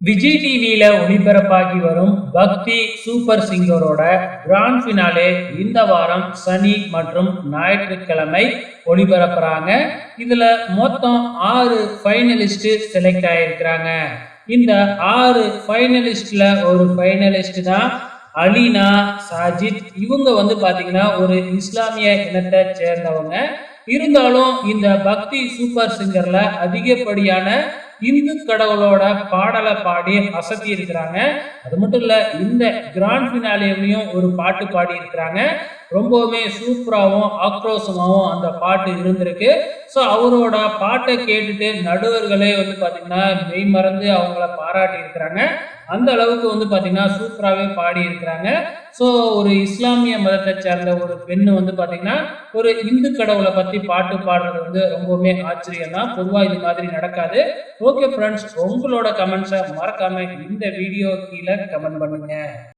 விஜய் டிவியில ஒளிபரப்பாகி வரும் பக்தி சூப்பர் சிங்கரோட கிராண்ட் ஃபினாலே இந்த வாரம் சனி மற்றும் ஞாயிற்றுக்கிழமை ஒளிபரப்புறாங்க. இதுல மொத்தம் ஆறு ஃபைனலிஸ்ட் செலக்ட் ஆயிருக்கிறாங்க. இந்த ஆறு ஃபைனலிஸ்ட்ல ஒரு ஃபைனலிஸ்ட் தான் அலினா சாஜித். இவங்க வந்து பாத்தீங்கன்னா ஒரு இஸ்லாமிய இனத்தை சேர்ந்தவங்க. இருந்தாலும் இந்த பக்தி சூப்பர் சிங்கர்ல அதிகப்படியான இந்து கடவுளோட பாடலை பாடி அசத்தி இருக்கிறாங்க அது மட்டும் இல்ல இந்த கிராண்ட் ஃபினாலேயும் ஒரு பாட்டு பாடி இருக்கிறாங்க ரொம்பவுமே சூப்பராகவும் ஆக்ரோஷமாகவும் அந்த பாட்டு இருந்திருக்கு. ஸோ அவரோட பாட்டை கேட்டுட்டு நடுவர்களே வந்து பார்த்தீங்கன்னா மெய் மறந்து அவங்கள பாராட்டி இருக்கிறாங்க அந்த அளவுக்கு வந்து பார்த்தீங்கன்னா சூப்பராகவே பாடி இருக்கிறாங்க ஸோ ஒரு இஸ்லாமிய மதத்தை சேர்ந்த ஒரு பெண் வந்து பார்த்தீங்கன்னா ஒரு இந்து கடவுளை பற்றி பாட்டு பாடுறது வந்து ரொம்பவுமே ஆச்சரியம் தான் பொதுவாக இது மாதிரி நடக்காது. ஓகே ஃப்ரெண்ட்ஸ் உங்களோட கமெண்ட்ஸை மறக்காமல் இந்த வீடியோ கீழே கமெண்ட் பண்ணுங்க.